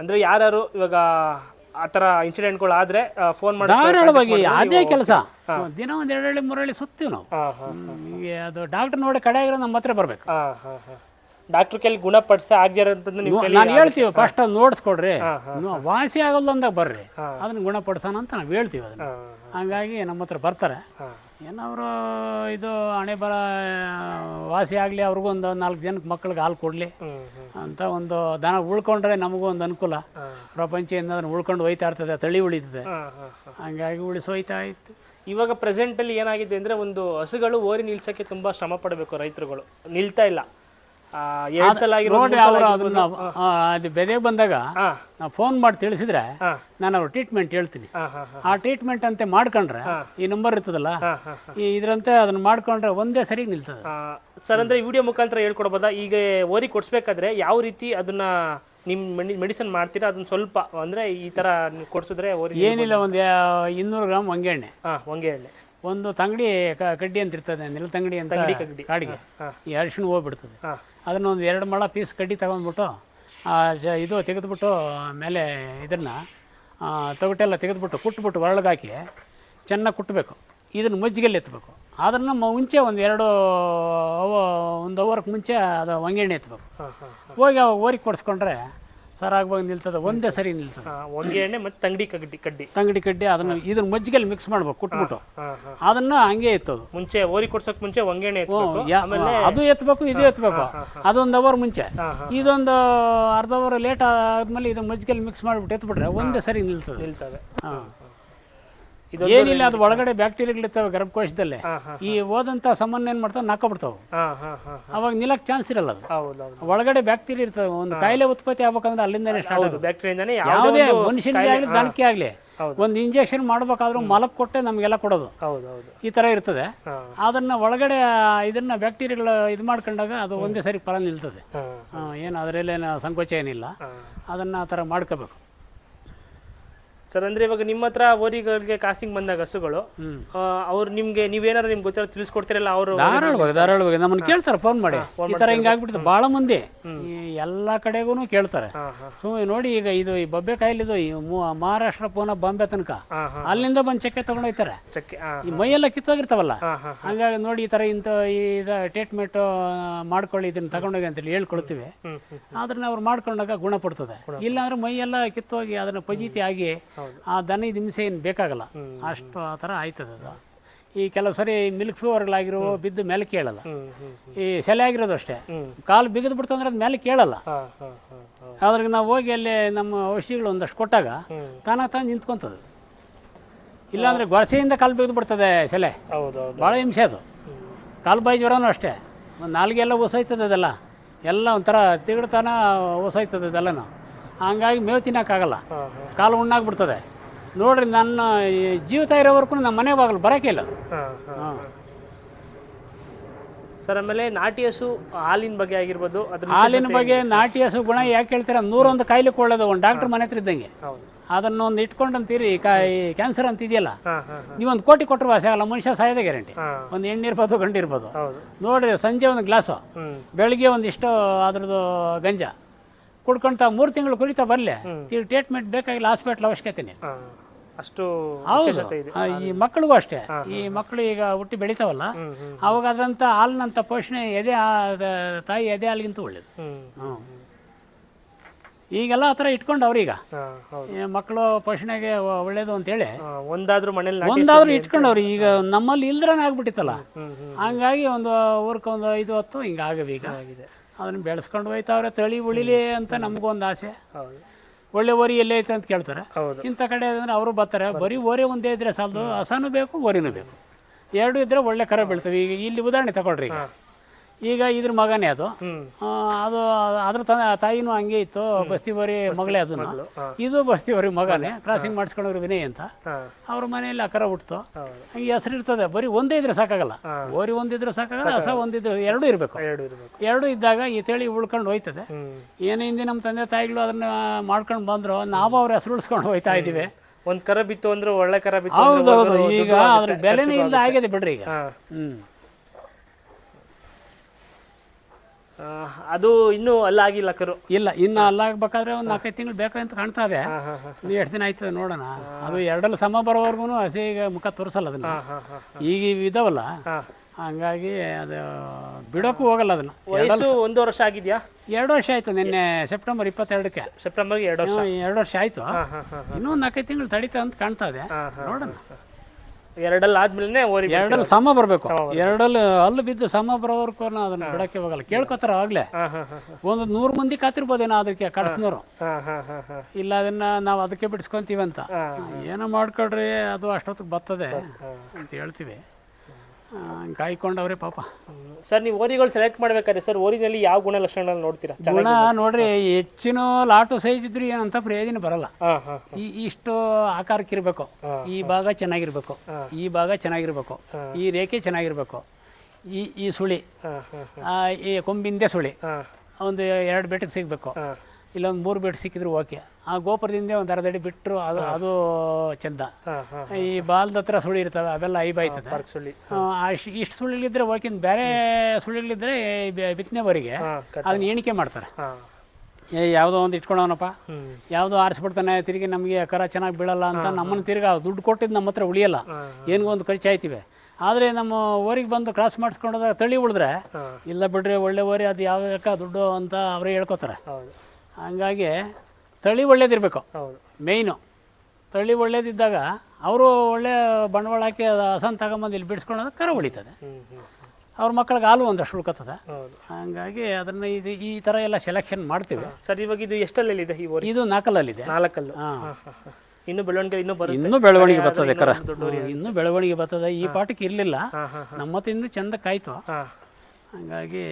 ಅಂದ್ರೆ ಯಾರು ಇವಾಗ ಆ ಥರ ಇನ್ಸಿಡೆಂಟ್ಗಳು ಆದ್ರೆ ಫೋನ್ ಮಾಡಿ ಧಾರಾಳವಾಗಿ ಅದೇ ಕೆಲಸ. ದಿನ ಒಂದ್ ಎರಡು ಹಳ್ಳಿ ಮೂರು ಹಳ್ಳಿ ಸುತ್ತೀವಿ ನಾವು. ನಿಮಗೆ ಅದು ಡಾಕ್ಟರ್ ನೋಡಿ ಕಡೆ ಆಗಿರೋ ನಮ್ಮ ಹತ್ರ ಬರ್ಬೇಕು. ಡಾಕ್ಟರ್ ಕೈಲಿ ಗುಣಪಡಿಸಿ ಆಗ್ದಿರೋಂಥದ್ದು ನೀವು ನಾನು ಹೇಳ್ತೀವಿ ಫಸ್ಟ್ ಅದು ನೋಡಿಸ್ಕೊಡ್ರಿ. ವಾಸಿ ಆಗಲ್ಲ ಅಂದಾಗ ಬರ್ರಿ ಅದನ್ನ ಗುಣಪಡಿಸೋಣ ಅಂತ ನಾವು ಹೇಳ್ತೀವಿ ಅದನ್ನ. ಹಂಗಾಗಿ ನಮ್ಮ ಹತ್ರ ಬರ್ತಾರೆ. ಏನವರು ಇದು ಹಣೆ ಬರ, ವಾಸಿ ಆಗಲಿ, ಅವ್ರಿಗೂ ಒಂದು ನಾಲ್ಕು ಜನಕ್ಕೆ ಮಕ್ಳಿಗೆ ಹಾಲು ಕೊಡಲಿ ಅಂತ ಒಂದು ದನ ಉಳ್ಕೊಂಡ್ರೆ ನಮಗೂ ಒಂದು ಅನುಕೂಲ. ಪ್ರಪಂಚ ಏನಾದ್ರು ಉಳ್ಕೊಂಡು ಹೋಯ್ತಾ ಇರ್ತದೆ, ತಳಿ ಉಳಿತದೆ. ಹಾ ಉಳಿಸಿ ಹೋಯ್ತಾ ಹಂಗಾಗಿ ಉಳಿಸೋಯ್ತಾ ಇತ್ತು. ಇವಾಗ ಪ್ರೆಸೆಂಟಲ್ಲಿ ಏನಾಗಿದೆ ಅಂದರೆ ಒಂದು ಹಸುಗಳು ಓರಿ ನಿಲ್ಸೋಕ್ಕೆ ತುಂಬ ಶ್ರಮ ಪಡಬೇಕು ರೈತರುಗಳು. ನಿಲ್ತಾ ಇಲ್ಲ. ಎರಡ್ ಸಲ ಆಗಿರೋ ನೋಡಿ ಅವರು ಅದನ್ನ ಆ, ಅದು ಬೆಲೆ ಬಂದಾಗ ನಾವು ಫೋನ್ ಮಾಡಿ ತಿಳಿಸಿದ್ರೆ ನಾನು ಅವ್ರ ಟ್ರೀಟ್ಮೆಂಟ್ ಹೇಳ್ತೀನಿ. ಆ ಟ್ರೀಟ್ಮೆಂಟ್ ಅಂತೆ ಮಾಡ್ಕೊಂಡ್ರೆ ಈ ನಂಬರ್ ಇರ್ತದಲ್ಲ ಈ ಇದ್ರಂತೆ ಅದನ್ನ ಮಾಡ್ಕೊಂಡ್ರೆ ಒಂದೇ ಸರಿ ನಿಲ್ತದೆ. ಸರ್ ಅಂದ್ರೆ ವಿಡಿಯೋ ಮುಖಾಂತರ ಹೇಳ್ಕೊಡ್ಬೋದಾ? ಈಗ ಓರಿ ಕೊಡ್ಸ್ಬೇಕಾದ್ರೆ ಯಾವ ರೀತಿ ಅದನ್ನ ನಿಮ್ ಮೆಡಿಸಿನ್ ಮಾಡ್ತೀರಾ? ಅದನ್ನ ಸ್ವಲ್ಪ ಅಂದ್ರೆ ಈ ತರ ಕೊಡ್ಸಿದ್ರೆ ಏನಿಲ್ಲ ಒಂದು ಇನ್ನೂರು ಗ್ರಾಮ್ ಹೊಂಗೆ ಎಣ್ಣೆ ಹೊಂಗೆ ಎಣ್ಣೆ ಒಂದು ತಂಗಡಿ ಕಡ್ಡಿ ಅಂತ ಇರ್ತದೆ ನೆಲತಂಗಡಿ ಅಂತ ಕಡ್ಡಿ. ಕಾಡಿಗೆ. ಈ ಅರಿಶಿಣ ಹೋಗ್ಬಿಡ್ತದೆ. ಹಾ ಅದನ್ನ ಒಂದು ಎರಡು ಮೊಳ ಪೀಸ್ ಕಡ್ಡಿ ತಗೊಂಡ್ಬಿಟ್ಟು ಆ, ಜ ಇದು ತೆಗೆದುಬಿಟ್ಟು ಮೇಲೆ ಇದನ್ನು ತೊಗಟೆಲ್ಲ ತೆಗೆದುಬಿಟ್ಟು ಕುಟ್ಬಿಟ್ಟು ಒರಳಗಾಕಿ ಚೆನ್ನಾಗಿ ಕುಟ್ಟಬೇಕು ಇದನ್ನು ಮಜ್ಜಿಗೆಲ್ಲಿ ಎತ್ತಬೇಕು ಅದನ್ನು ಮುಂಚೆ ಒಂದು ಎರಡು ಒಂದು ಅವರ್ಗೆ ಮುಂಚೆ ಅದು ಹೊಂಗೆಣ್ಣೆ ಎತ್ತಬೇಕು ಹೋಗಿ ಅವಾಗ ಓರಿಗೆ ಕೊಡಿಸ್ಕೊಂಡ್ರೆ ಸರಾಗವಾಗಿ ನಿಲ್ತದೆ ಒಂದೇ ಸರಿ ನಿಲ್ತದೆ. ಎಣ್ಣೆ ಮತ್ತೆ ತಂಗಡಿ ಕಡ್ಡಿ ಕಡ್ಡಿ. ತಂಗಡಿ ಕಡ್ಡಿ ಅದನ್ನ ಇದ್ರ ಮಜ್ಜಿಗೆಲ್ಲಿ ಮಿಕ್ಸ್ ಮಾಡ್ಬೇಕು ಕುಟ್ಬಿಟ್ಟು. ಅದನ್ನ ಹಂಗೆ ಎತ್ತೋದು. ಮುಂಚೆ ಓರಿ ಕೊಡ್ಸಕ್ ಮುಂಚೆ ಒಂಗೆಣ್ಣೆ ಎತ್ಬೇಕು. ಯಾ- ಅದು ಎತ್ತಬೇಕು ಇದು ಎತ್ತಬೇಕು ಅದೊಂದು ಅವರ್ ಮುಂಚೆ. ಇದೊಂದು ಅರ್ಧ ಅವರ್ ಲೇಟ್ ಆದ್ಮೇಲೆ ಇದನ್ನ ಮಜ್ಜಿಗೆಲ್ಲಿ ಮಿಕ್ಸ್ ಮಾಡಿಬಿಟ್ಟು ಎತ್ಬಿಟ್ರೆ ಒಂದೇ ಸರಿ ನಿಲ್ತದೆ. ನಿಲ್ತವೆ ಹಾಂ. ಏನಿಲ್ಲ ಅದು ಒಳಗಡೆ ಬ್ಯಾಕ್ಟೀರಿಯಾಗಳಿರ್ತವೆ ಗರ್ಭಕೋಶದಲ್ಲೇ. ಈ ಓದಂತ ಸಮನ್ ಏನು ಮಾಡ್ತಾವೆ? ನಾಕೊಬಿಡ್ತಾವೆ ಅವಾಗ ನಿಲ್ಲಕ್ಕೆ ಚಾನ್ಸ್ ಇರಲ್ಲ ಅದು. ಒಳಗಡೆ ಬ್ಯಾಕ್ಟೀರಿಯಾ ಇರ್ತವೆ ಒಂದು ಕಾಯಿಲೆ ಉತ್ಪತ್ತಿ ಆಗ್ಬೇಕಂದ್ರೆ ಅಲ್ಲಿಂದನೇ ಸ್ಟಾರ್ಟ್ ಹೌದು. ಬ್ಯಾಕ್ಟೀರಿಯಾನೇ ಯಾವುದೇ ಮನುಷ್ಯನಿಗೆ ಆಗಲಿ ದನಕ್ಕೆ ಆಗಲಿ ಒಂದು ಇಂಜೆಕ್ಷನ್ ಮಾಡ್ಬೇಕಾದ್ರೂ ಮಲಕ್ ಕೊಟ್ಟೆ ನಮಗೆಲ್ಲ ಕೊಡೋದು. ಈ ತರ ಇರ್ತದೆ. ಅದನ್ನ ಒಳಗಡೆ ಇದನ್ನ ಬ್ಯಾಕ್ಟೀರಿಯಾಗಳು ಇದು ಮಾಡ್ಕೊಂಡಾಗ ಅದು ಒಂದೇ ಸರಿ ಫಲ ನಿಲ್ತದೆ. ಏನು ಅದರಲ್ಲೇನು ಸಂಕೋಚ ಏನಿಲ್ಲ. ಅದನ್ನ ಅದನ್ನು ಆ ಥರ ಮಾಡ್ಕೋಬೇಕು. ಸರ್ ಅಂದ್ರೆ ಇವಾಗ ನಿಮ್ಮ ಹತ್ರ ಓರಿಗಳಿಗೆ ಕಾಸಿಂಗ್ ಬಂದಾಗ ಹಸುಗಳು ಅವ್ರು ನಿಮ್ಗೆ ನೀವೇನಾರು ನಿಮ್ಗೆ ಗೊತ್ತಿರೋ ತಿಳಿಸ್ಕೊಡ್ತಿರಲ್ಲ ಅವರು ಧಾರಾಳವಾಗಿ ಧಾರಾಳವಾಗಿ ನಮ್ಮನ್ನು ಕೇಳ್ತಾರೆ ಫೋನ್ ಮಾಡಿ. ಈ ಥರ ಹಿಂಗೆ ಆಗ್ಬಿಡ್ತದೆ ಭಾಳ ಮಂದಿ ಎಲ್ಲಾ ಎಲ್ಲ ಕಡೆಗೂ ಕೇಳ್ತಾರೆ. ಸುಮ್ಮನೆ ನೋಡಿ ಈಗ ಇದು ಈ ಬಬ್ಬೆ ಕಾಯಿಲಿದು ಮು- ಮಹಾರಾಷ್ಟ್ರ ಪೂನಾ ಬಾಂಬೆ ತನಕ. ಅಲ್ಲಿಂದ ಬಂದು ಚಕ್ಕೆ ತಗೊಂಡೋಗ್ತಾರೆ ಈ ಮೈಯೆಲ್ಲ ಕಿತ್ತೋಗಿರ್ತಾವಲ್ಲ? ಹಂಗಾಗಿ ನೋಡಿ ಈ ಥರ ಇಂಥ ಈ ಇದು ಟ್ರೀಟ್ಮೆಂಟ್ ಮಾಡ್ಕೊಳ್ಳಿ ಇದನ್ನು ತಗೊಂಡೋಗಿ ಅಂತೇಳಿ ಹೇಳ್ಕೊಳ್ತೀವಿ. ಆದ್ರೆ ಅವ್ರು ಮಾಡ್ಕೊಂಡಾಗ ಗುಣಪಡ್ತದೆ ಇಲ್ಲಾಂದ್ರೆ ಮೈಯೆಲ್ಲ ಕಿತ್ತೋಗಿ ಅದನ್ನ ಪಜೀತಿ ಆಗಿ ಆ ದನದ ಹಿಂಸೆ ಏನು ಬೇಕಾಗಲ್ಲ. ಅಷ್ಟು ಆ ಥರ ಆಯ್ತದ ಅದು. ಈ ಕೆಲವು ಸರಿ ಮಿಲ್ಕ್ ಫೀವರ್ಗಳಾಗಿರೋ ಬಿದ್ದು ಮೇಲೆ ಕೇಳಲ್ಲ. ಈ ಸೆಲೆ ಆಗಿರೋದು ಅಷ್ಟೇ. ಕಾಲು ಬಿಗಿದು ಬಿಡ್ತು ಅಂದ್ರೆ ಅದು ಮೇಲೆ ಕೇಳಲ್ಲ. ಅದ್ರಾಗ ನಾವು ಹೋಗಿ ಅಲ್ಲಿ ನಮ್ಮ ಔಷಧಿಗಳು ಒಂದಷ್ಟು ಕೊಟ್ಟಾಗ ತಾನ ತಾನಾಗ ತಾನು ನಿಂತ್ಕೊಂತದ. ಇಲ್ಲಾಂದ್ರೆ ಗೊರಸೆಯಿಂದ ಕಾಲು ಬಿಗಿದು ಬಿಡ್ತದೆ ಸೆಲೆ. ಭಾಳ ಹಿಂಸೆ ಅದು. ಕಾಲು ಬಾಯಿ ಜ್ವರನೂ ಅಷ್ಟೇ. ಒಂದು ನಾಲ್ಗೆಲ್ಲ ಉಸೋಯ್ತದೆ ಅದೆಲ್ಲ. ಎಲ್ಲ ಒಂಥರ ತಿಗಡ್ತಾನ ಅದೆಲ್ಲ ಅದೆಲ್ಲನೂ ಹಂಗಾಗಿ ಮೇವು ತಿನ್ನೋಕ್ಕಾಗಲ್ಲ. ಕಾಲು ಉಣ್ಣಾಗ್ಬಿಡ್ತದೆ. ನೋಡ್ರಿ ನನ್ನ ಈ ಜೀವಿತ ಇರೋವರೆಗೂ ನಮ್ಮ ಮನೆ ಬಾಗಿಲು ಬರೋಕ್ಕಿಲ್ಲ. ಹಾ ಸರ್ ಆಮೇಲೆ ನಾಟಿ ಹಸು ಹಾಲಿನ ಬಗ್ಗೆ ಆಗಿರ್ಬೋದು ಅದ್ರ ಹಾಲಿನ ಬಗ್ಗೆ ನಾಟಿ ಹಸು ಗುಣ ಯಾಕೆ ಹೇಳ್ತೀರಾ? ನೂರೊಂದು ಕಾಯಿಲೆ ಕೊಳ್ಳೋದು ಒಂದು ಡಾಕ್ಟರ್ ಮನೆ ಹತ್ರ ಇದ್ದಂಗೆ. ಹೌದು. ಅದನ್ನೊಂದು ಇಟ್ಕೊಂಡು ಅಂತೀರಿ ಕಾ ಕ್ಯಾನ್ಸರ್ ಅಂತ ಇದೆಯಲ್ಲ ನೀವೊಂದು ಕೋಟಿ ಕೊಟ್ಟರು ವಾಸಿ ಆಗಲ್ಲ ಮನುಷ್ಯ ಸಾಯದ ಗ್ಯಾರಂಟಿ. ಒಂದು ಎಣ್ಣೆ ಇರ್ಬೋದು ಗಂಡು ಇರ್ಬೋದು. ಹೌದು. ನೋಡ್ರಿ ಸಂಜೆ ಒಂದು ಗ್ಲಾಸು. ಬೆಳಗ್ಗೆ ಬೆಳಿಗ್ಗೆ ಒಂದಿಷ್ಟು ಅದ್ರದ್ದು ಗಂಜ. ಕುಡ್ಕೊಂತ ಮೂರು ತಿಂಗಳು ಕುರಿತಾ ಬರಲೆ. ಟ್ರೀಟ್ಮೆಂಟ್ ಬೇಕಾಗಿಲ್ಲ ಹಾಸ್ಪಿಟ್ಲ್ ಅವಶ್ಯಕತೆನೆ. ಅಷ್ಟು ಹೌದು. ಆ, ಈ ಮಕ್ಕಳಿಗೂ ಅಷ್ಟೇ. ಈ ಮಕ್ಕಳು ಈಗ ಹುಟ್ಟಿ ಬೆಳಿತಾವಲ್ಲ ಅವಾಗ ಅದ್ರಂತ ಹಾಲಿನಂತ ಪೋಷಣೆ ಎದೆ ತಾಯಿ ಎದೆ ಹಾಲಿಗಿಂತ ಒಳ್ಳೇದು. ಹ್ಮ್ ಹ್ಞೂ ಈಗೆಲ್ಲ ಆ ಥರ ಇಟ್ಕೊಂಡು ಅವ್ರೀಗ ಹಾ ಹೌದು. ಈ ಮಕ್ಕಳು ಪೋಷಣೆಗೆ ಒ- ಒಳ್ಳೇದು ಅಂತೇಳಿ. ಹೇಳಿ ಒಂದಾದ್ರೂ ಮನೇಲಿ ನಾಟಿ ಒಂದಾದ್ರೂ ಇಟ್ಕೊಂಡವ್ರಿ ಈಗ ನಮ್ಮಲ್ಲಿ ಇಲ್ದ್ರನೇ ಆಗ್ಬಿಟ್ಟಿತ್ತಲ್ಲ. ಹ್ಮ್ ಹಂಗಾಗಿ ಒಂದು ಊರ್ಕೊಂದು ಒಂದು ಐದು ಹತ್ತು ಹಿಂಗಾಗ ಈಗ ಆಗಿದೆ. ಅದನ್ನ ಬೆಳೆಸ್ಕೊಂಡು ಹೋಯ್ತಾವ್ರೆ ತಳಿ ಉಳಿಲಿ ಅಂತ ನಮಗೊಂದು ಆಸೆ. ಒಳ್ಳೆ ಓರಿ ಎಲ್ಲೇ ಐತೆ ಅಂತ ಕೇಳ್ತಾರೆ. ಇಂಥ ಕಡೆ ಅಂದ್ರೆ ಅವರು ಬರ್ತಾರೆ. ಬರೀ ಓರಿ ಒಂದೇ ಇದ್ರೆ ಸಾಲದು ಹಸನೂ ಬೇಕು ಓರಿನೂ ಬೇಕು. ಎರಡು ಇದ್ರೆ ಒಳ್ಳೆ ಕರ ಬೀಳ್ತವೆ. ಈಗ ಇಲ್ಲಿ ಉದಾಹರಣೆ ತಗೊಳ್ರಿ ಈಗ. ಈಗ ಇದ್ರ ಮಗನೇ ಅದು. ಅದು ಅದ್ರ ತಾಯಿನೂ ಹಂಗೆ ಇತ್ತು. ಬಸ್ತಿ ಓರಿ ಮಗಳೇ ಅದನ್ನ. ಇದು ಬಸ್ತಿ ಓರಿ ಮಗನೇ. ಕ್ರಾಸಿಂಗ್ ಮಾಡಿಸ್ಕೊಂಡವ್ರು ವಿನಯ್ ಅಂತ. ಅವ್ರ ಮನೆಯಲ್ಲಿ ಅಕರ ಹುಟ್ತು. ಹಂಗೆ ಹೆಸರು ಇರ್ತದೆ. ಬರೀ ಒಂದೇ ಇದ್ರೆ ಸಾಕಾಗಲ್ಲ. ಓರಿ ಒಂದಿದ್ರೆ ಸಾಕಾಗಲ್ಲ ಹೊಸ ಒಂದಿದ್ರೆ ಎರಡೂ ಇರಬೇಕು. ಎರಡು ಇದ್ದಾಗ ಈ ತೇಳಿ ಉಳ್ಕೊಂಡು ಹೋಯ್ತದೆ. ಏನೇ ಹಿಂದೆ ನಮ್ಮ ತಂದೆ ತಾಯಿಗಳು ಅದನ್ನ ಮಾಡ್ಕೊಂಡು ಬಂದ್ರು ನಾವು ಅವ್ರ ಹೆಸರು ಉಳಿಸ್ಕೊಂಡು ಹೋಯ್ತಾ ಇದೀವಿ ಒಂದ್ ಕರ ಬಿತ್ತು ಅಂದ್ರೆ ಒಳ್ಳೆ ಕರ ಬಿತ್ತು ಹೌದೌದು ಈಗ ಅದ್ರ ಬೆಲೆನೇ ಇಲ್ಲ ಆಗಿದೆ ಬಿಡ್ರಿ ಈಗ. ಹ್ಮ್ ಆ, ಅದು ಇನ್ನೂ ಅಲ್ಲಾಗಿಲ್ಲ ಕರು. ಇಲ್ಲ ಇನ್ನು ಅಲ್ಲಾಗಬೇಕಾದ್ರೆ ಒಂದು ನಾಲ್ಕೈದು ತಿಂಗಳು ಬೇಕು ಅಂತ ಕಾಣ್ತಾ ಇದೆ ನೀವು ಎಷ್ಟು ದಿನ ಆಯ್ತದೆ ನೋಡೋಣ. ಅದು ಎರಡಲ್ಲಿ ಸಮ ಬರೋವರೆಗೂ ಹಸಿ ಈಗ ಮುಖ ತೋರಿಸಲ್ಲ ಅದನ್ನ. ಈಗ ಇದಾವಲ್ಲ ಹಂಗಾಗಿ ಅದು ಬಿಡೋಕ್ಕೂ ಹೋಗಲ್ಲ ಅದನ್ನ. ವಯಸ್ಸು ಒಂದು ವರ್ಷ ಆಗಿದ್ಯಾ? ಎರಡು ವರ್ಷ ಆಯ್ತು ನಿನ್ನೆ ಸೆಪ್ಟೆಂಬರ್ ಇಪ್ಪತ್ತೆರಡಕ್ಕೆ. ಸೆಪ್ಟೆಂಬರ್ ಎರಡು ವರ್ಷ. ಎರಡು ವರ್ಷ ಆಯ್ತು. ಇನ್ನೂ ನಾಲ್ಕೈದು ತಿಂಗಳು ತಡೀತಾ ಅಂತ ಕಾಣ್ತಾ ಇದೆ ನೋಡೋಣ. ಎರಡಲ್ಲಿ ಆದ್ಮೇಲೆ ಓರಿ ಎರಡಲ್ಲಿ ಸಮ ಬರಬೇಕು. ಎರಡಲ್ಲಿ ಹಲ್ಲು ಬಿದ್ದು ಸಮ ಬರೋವರೆಗೂ ಅದನ್ನ ಬಿಡಕ್ಕೆ ಹೋಗಲ್ಲ. ಕೇಳ್ಕೊತಾರ ಆಗ್ಲೇ. ಒಂದು ನೂರು ಮಂದಿ ಕಾತಿರ್ಬೋದೇನೋ ಅದಕ್ಕೆ ಕಡ್ಸ್ನೋರು ಇಲ್ಲ ಅದನ್ನ ನಾವು ಅದಕ್ಕೆ ಬಿಡಿಸ್ಕೊಂತೀವಿ ಅಂತ ಏನೋ ಮಾಡ್ಕೊಳ್ರಿ ಅದು ಅಷ್ಟೊತ್ತಿಗೆ ಬರ್ತದೆ. ಅಂತ ಹೇಳ್ತೀವಿ. ಕಾಯ್ಕೊಂಡವ್ರೆ ಪಾಪ. ಸರ್ ನೀವು ಓರಿಗಳು ಸೆಲೆಕ್ಟ್ ಮಾಡ್ಬೇಕಾದ್ರೆ ಸರ್ ಓರಿನಲ್ಲಿ ಯಾವ ಗುಣ ಲಕ್ಷಣಗಳನ್ನ ನೋಡ್ತೀರಾ ಗುಣ ನೋಡ್ರಿ ಹೆಚ್ಚಿನ ಲಾಟು ಸೈಜ್ ಇದ್ರಿ ಏನಂತ ಪ್ರಯೋಜನ ಬರಲ್ಲ. ಈ ಇಷ್ಟು ಆಕಾರಕ್ಕೆ ಇರಬೇಕು ಈ ಭಾಗ ಚೆನ್ನಾಗಿರ್ಬೇಕು. ಈ ಭಾಗ ಚೆನ್ನಾಗಿರ್ಬೇಕು. ಈ ರೇಖೆ ಚೆನ್ನಾಗಿರ್ಬೇಕು. ಈ ಈ ಸುಳಿ ಈ ಕೊಂಬಿಂದೆ ಸುಳಿ ಒಂದು ಎರಡು ಬೆಟ್ಟಕ್ಕೆ ಸಿಗಬೇಕು. ಹಾ ಇಲ್ಲ ಒಂದು ಮೂರು ಬೀಟ್ ಸಿಕ್ಕಿದ್ರು ಓಕೆ ಆ ಗೋಪುರದಿಂದ ಒಂದು ಅರ್ಧಡಿ ಬಿಟ್ಟರು ಅದು ಅದು ಚಂದ. ಈ ಬಾಲ್ದ ಹತ್ರ ಸುಳಿ ಇರ್ತದೆ ಅವೆಲ್ಲ ಐಬಾಯ್ತದೆ ಇಷ್ಟು ಸುಳ್ಳಿಲಿದ್ರೆ ಓಕೆ ಬೇರೆ ಸುಳ್ಳಿಲಿದ್ರೆ ಬಿತ್ತನೆವರೆಗೆ ಅದನ್ನ ಎಣಿಕೆ ಮಾಡ್ತಾರೆ. ಏ ಯಾವುದೋ ಒಂದು ಇಟ್ಕೊಳವನಪ್ಪ. ಹ್ಮ್. ಯಾವುದೋ ಆರಿಸ್ಬಿಡ್ತಾನೆ ತಿರುಗಿ ನಮಗೆ ಕರ ಚೆನ್ನಾಗಿ ಬೀಳಲ್ಲ ಅಂತ ನಮ್ಮನ್ನು ತಿರ್ಗಿ ದುಡ್ಡು ಕೊಟ್ಟಿದ್ದು ನಮ್ಮ ಹತ್ರ ಉಳಿಯಲ್ಲ. ಏನಿಗೂ ಒಂದು ಖರ್ಚು ಆಯ್ತಿವೆ. ಆದರೆ ನಮ್ಮ ಓರಿಗೆ ಬಂದು ಕ್ರಾಸ್ ಮಾಡಿಸ್ಕೊಂಡಾಗ ತಳಿ ಉಳಿದ್ರೆ ಇಲ್ಲ ಬಿಡ್ರಿ ಒಳ್ಳೆ ಓರಿ ಅದು ಯಾವ ದುಡ್ಡು ಅಂತ ಅವರೇ ಹೇಳ್ಕೊತಾರೆ. ಹಂಗಾಗಿ ತಳಿ ಒಳ್ಳೇದಿರಬೇಕು. ಹೌದು. ಮೇಯ್ನು. ತಳಿ ಒಳ್ಳೇದಿದ್ದಾಗ ಅವರು ಒಳ್ಳೆ ಬಂಡವಾಳ ಹಾಕಿ ಅದು ಹಸನ್ ತಗೊಂಬಂದು ಇಲ್ಲಿ ಬಿಡಿಸ್ಕೊಳ್ಳೋದು ಕರ ಉಳಿತದೆ. ಅವ್ರ ಮಕ್ಕಳಿಗೆ ಹಾಲು ಒಂದಷ್ಟು ಉಳ್ಕೊತದೆ. ಹೌದು. ಹಂಗಾಗಿ ಅದನ್ನು ಇದು ಈ ಥರ ಎಲ್ಲ ಸೆಲೆಕ್ಷನ್ ಮಾಡ್ತೀವಿ. ಸರ್ ಇವಾಗ ಇದು ಎಷ್ಟಲ್ಲಿದೆ ಈ ಇದು ನಾಲ್ಕಲ್ಲಿದೆ ನಾಲ್ಕಲ್ಲು. ಹಾಂ. ಇನ್ನು ಬೆಳವಣಿಗೆ ಇನ್ನೂ ಬರುತ್ತೆ. ಇನ್ನೂ ಬೆಳವಣಿಗೆ ಬರ್ತದೆ ಕರ. ಇನ್ನೂ ಬೆಳವಣಿಗೆ ಬರ್ತದೆ. ಈ ಪಾಠಕ್ಕೆ ಇರಲಿಲ್ಲ. ನಮ್ಮತ್ತಿಂದ ಚಂದ ಕಾಯ್ತು. ಹಂಗಾಗಿ